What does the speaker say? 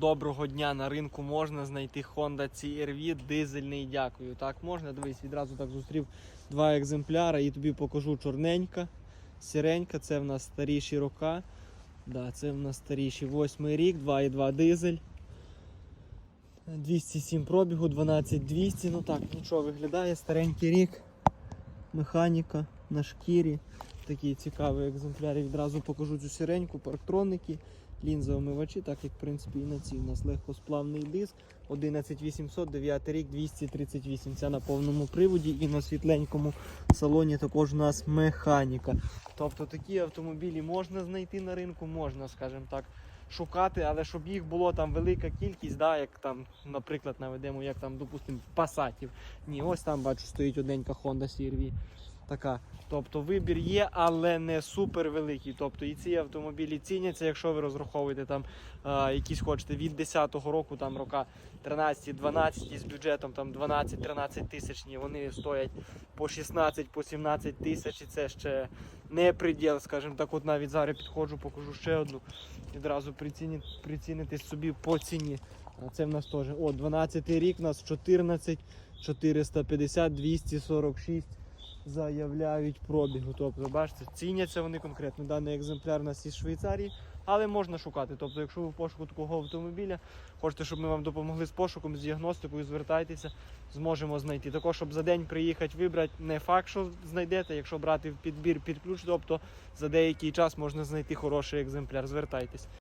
Доброго дня на ринку можна знайти Honda CR-V дизельний. Дякую. Так можна. Дивись, відразу так зустрів два екземпляри і тобі покажу чорненька, сіренька. Це в нас старіші рока. Да, це в нас старіші восьмий рік, 2,2 дизель. 207 пробігу, 12200. Ну так, нічого виглядає, старенький рік. Механіка на шкірі. Такий цікавий екземпляр. Відразу покажу цю сіреньку, парктроники, лінзоомивачі, так як в принципі і на цій. У нас легкосплавний диск. 11800, 9 рік, 238. Це на повному приводі і на світленькому салоні також у нас механіка. Тобто такі автомобілі можна знайти на ринку, можна, скажімо так, шукати, але щоб їх було там велика кількість, да, як там, наприклад, наведемо, як там, допустимо, пасатів. Ні, ось там бачу, стоїть одненька Honda CR-V. Така. Тобто вибір є, але не супер великий. Тобто і ці автомобілі ціняться, якщо ви розраховуєте там е, якісь хочете від 10-го року, там рока 13-12 з бюджетом там 12-13 тисячні, вони стоять по 16 по 17 тисяч, і це ще не приділ, скажімо так, от навіть зараз підходжу, покажу ще одну. Відразу приціні, приціните собі по ціні. А це в нас теж. О, 12 рік, у нас 14 450 246 заявляють пробігу. Тобто, бачите, ціняться вони конкретно. Даний екземпляр у нас із Швейцарії, але можна шукати. Тобто, якщо ви в пошуку такого автомобіля, хочете, щоб ми вам допомогли з пошуком, з діагностикою, звертайтеся, зможемо знайти. Також, щоб за день приїхати вибрати, не факт, що знайдете, якщо брати в підбір під ключ, тобто за деякий час можна знайти хороший екземпляр. Звертайтесь.